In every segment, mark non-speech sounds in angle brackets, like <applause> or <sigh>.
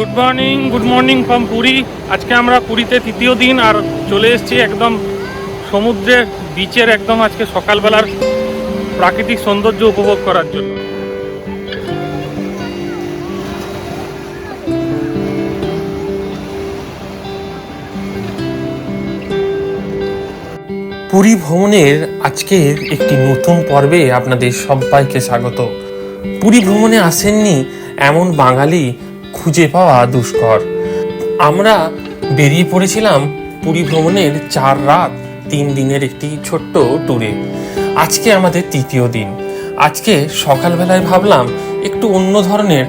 Good morning good morning from Puri আজকে আমরা পুরীতে তৃতীয় দিন আর চলে এসেছি একদম সমুদ্রের বিচের একদম আজকে সকালবেলার প্রাকৃতিক সৌন্দর্য উপভোগ করার জন্য। পুরী ভ্রমণের আজকের একটি নতুন পর্বে আপনাদের সবাইকে স্বাগত। পুরী ভ্রমণে আসেননি এমন বাঙালি খুঁজে পাওয়া দুষ্কর। আমরা বেরিয়ে পড়েছিলাম পুরী ভ্রমণের চার রাত, তিন দিনের একটি ছোট্ট ট্যুরে আজকে আমাদের তৃতীয় দিন। আজকে সকালবেলায় ভাবলাম একটু অন্য ধরনের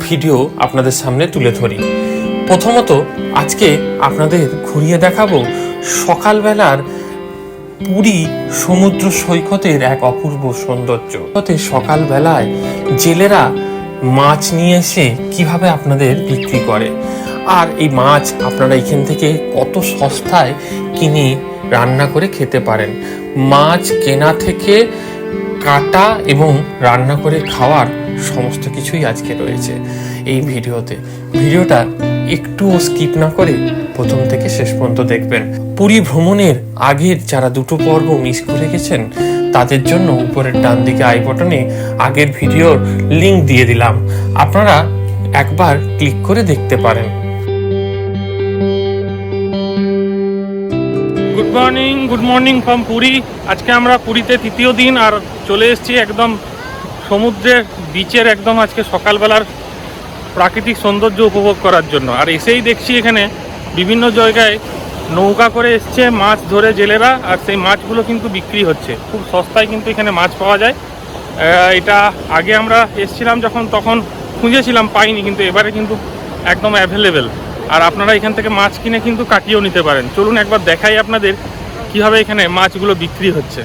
ভিডিও আপনাদের সামনে তুলে ধরি। প্রথমত, আজকে আপনাদের ঘুরিয়ে দেখাবো সকালবেলার পুরী সমুদ্র সৈকতের এক অপূর্ব সৌন্দর্য। সকালবেলায় জেলেরা মাছ নিয়ে এসে কীভাবে আপনাদের বিক্রি করে? আর এই মাছ আপনারা এখান থেকে কত সস্তায় কিনে রান্না করে খেতে পারেন? মাছ কেনা থেকে কাটা এবং রান্না করে খাওয়ার সমস্ত কিছুই আজকে রয়েছে এই ভিডিওতে। ভিডিওটা একটুও স্কিপ না করে প্রথম থেকে শেষ পর্যন্ত দেখবেন। পুরী ভ্রমণের আগের যারা দুটো পর্ব মিস করে গেছেন তাদের জন্য উপরের ডান দিকে আই বটনে আগের ভিডিওর লিংক দিয়ে দিলাম। আপনারা একবার ক্লিক করে দেখতে পারেন। Good morning good morning from Puri আজকে আমরা পুরীতে তৃতীয় দিন আর চলে এসেছি একদম সমুদ্রের বিচের একদম আজকে সকালবেলার প্রাকৃতিক সৌন্দর্য উপভোগ করার জন্য। আর এসেই দেখছি এখানে বিভিন্ন জায়গায় নৌকা করে এসছে, মাছ ধরে জেলেরা, আর সেই মাছগুলো কিন্তু বিক্রি হচ্ছে। খুব সস্তায় কিন্তু এখানে মাছ পাওয়া যায়। এটা আগে আমরা এসছিলাম যখন, তখন খুঁজেছিলাম, পাইনি কিন্তু এবারে কিন্তু একদম অ্যাভেলেবেল আর আপনারা এখান থেকে মাছ কিনে কিন্তু কাটিয়েও নিতে পারেন। চলুন একবার দেখাই আপনাদের কীভাবে এখানে মাছগুলো বিক্রি হচ্ছে।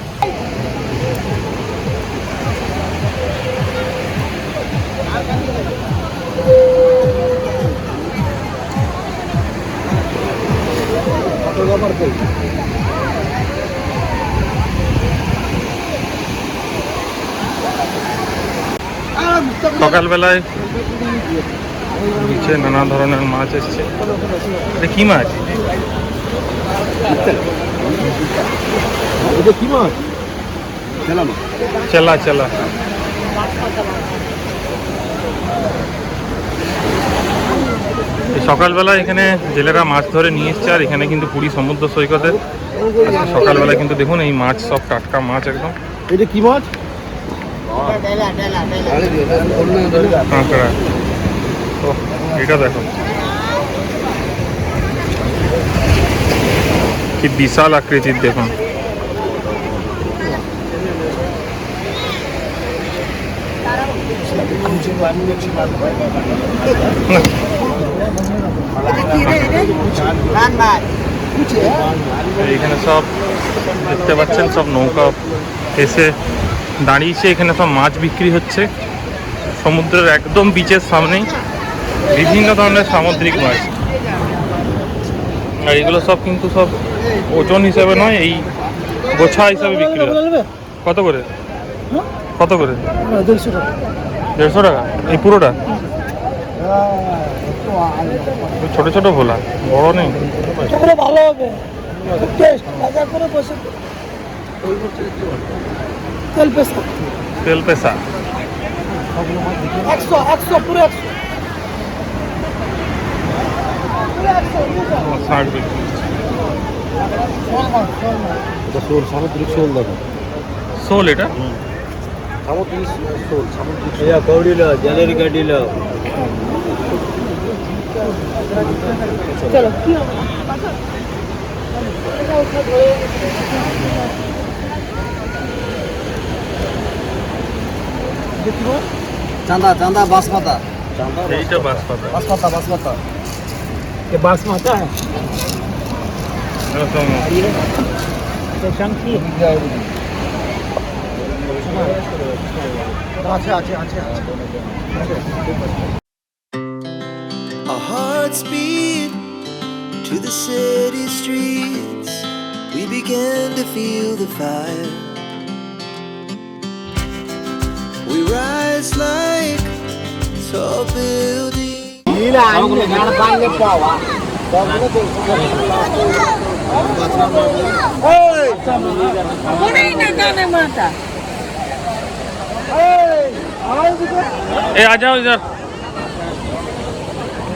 সকালবেলায় নিচে নানা ধরনের মাছ এসছে। এটা কি মাছ? এটা কি মাছ? চেলা চেলা সকালবেলা এখানে জেলেরা মাছ ধরে নিয়ে এসছে আর এখানে কিন্তু পুরী সমুদ্র সৈকতে সকালবেলা কিন্তু দেখুন এই মাছ সব টাটকা মাছ একদম। এটা কি মাছ? কাঁকড়া। ও এটা দেখো। কি বিশাল আকৃতির দেখুন। <laughs> এইখানে সব দেখতে পাচ্ছেন সব নৌকা এসে দাঁড়িয়েছে। এখানে সব মাছ বিক্রি হচ্ছে। সমুদ্রের একদম বিচের সামনেই বিভিন্ন ধরনের সামুদ্রিক মাছ। আর এগুলো সব কিন্তু সব ওজন হিসাবে নয় এই গোছা হিসাবে বিক্রি হয়। কত করে? কত করে? দেড়শো টাকা। দেড়শো টাকা? এই পুরোটা? ছোট ছোট ভোলা বড় নেই? সেগুলো ভালো হবে। টেস্ট মজা করে বসে। তেল পেশা। তেল পেশা। একশো একশো পুরো একশো। সামুদ্রিক শোল দেখো। শোল এটা? সামুদ্রিক শোল সামুদ্রিক জলের গাডিলা। চলো কি হবে चांदा चांदा बासमता এইটা বাস পাতা बासमता बासमता ये बास माता है এরকম ये शंकी আছে To the city streets. We began to feel the fire. We rise like tall buildings. Hey, आ जाओ इधर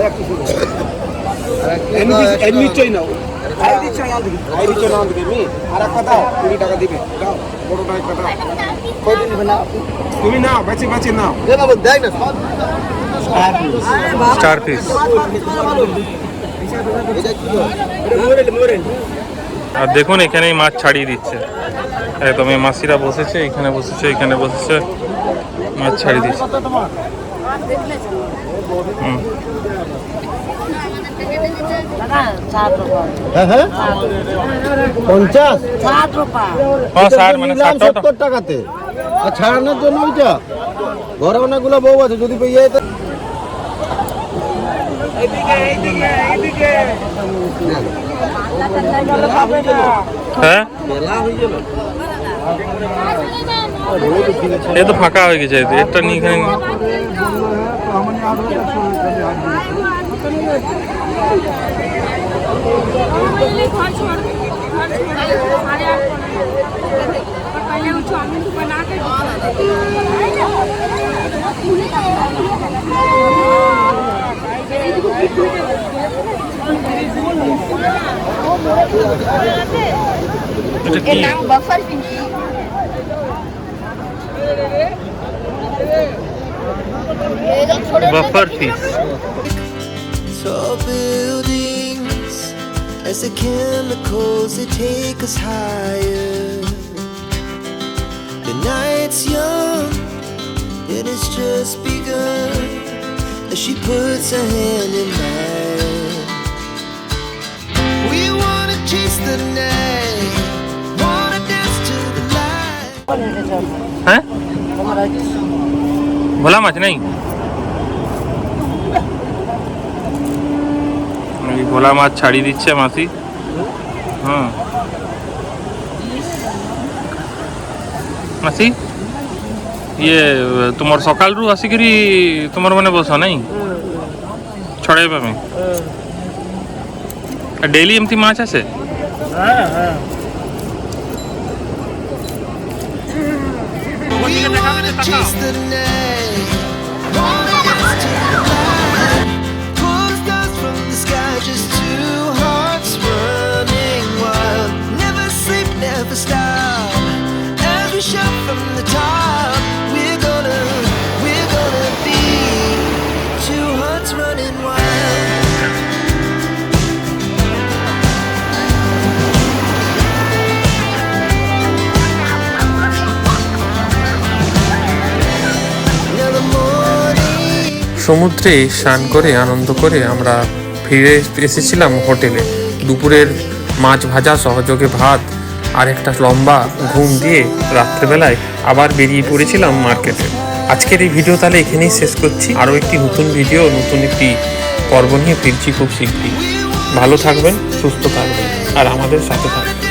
আর এক কথা 20 টাকা দিবে দাও বড়টা একটা দাও কয়দিন দিবে না তুমি স্টার পিস আর দেখুন, এখানেই মাছ ছাড়িয়ে দিচ্ছে। একদম, এই মাসিরা বসেছে, এখানে বসেছে এখানে বসেছে মাছ ছাড়িয়ে দিচ্ছে। হুম। পঞ্চাশ? ষাট রুপায় ও স্যার মানে সত্তর টাকাতে। আর ছাড়ানোর জন্য ওইটা। ঘরে অনেকগুলো বউ আছে যদি পেয়ে যায় হ্যাঁ? এ তো ফাঁকা হয়ে গেছে এটা নিয়ে এখানে घर छोड़ घर छोड़ साढ़े Tall buildings as the chemicals they take us higher. The night's young and it's just begun as she puts her hand in mine. We wanna chase the night, wanna dance to the light. হ্যাঁ ভোলা মাছ নেই এই ভোলা মাছ ছাড়িয়ে দিচ্ছে মাসি হ্যাঁ মাসি ইয়ে তোমার সকাল রু আসিকি তোমার মানে বস, নাই? ছড়াইবা আমি ডেইলি এমতি মাছ আসে Just হ্যাঁ, হ্যাঁ। Never stop. We shout from the top, we're gonna, we're gonna be two hearts running wild. The. সমুদ্রে স্নান করে আনন্দ করে আমরা ফিরে এসেছিলাম হোটেলে দুপুরের মাছ ভাজা সহযোগে ভাত আর একটা লম্বা ঘুম দিয়ে রাত্রেবেলায় আবার বেরিয়ে পড়েছিলাম মার্কেটে। আজকের এই ভিডিও তাহলে এখানেই শেষ করছি। আরও একটি নতুন ভিডিও, নতুন একটি পর্ব নিয়ে ফিরছি খুব শীঘ্রই। ভালো থাকবেন, সুস্থ থাকবেন, আর আমাদের সাথে থাকবেন।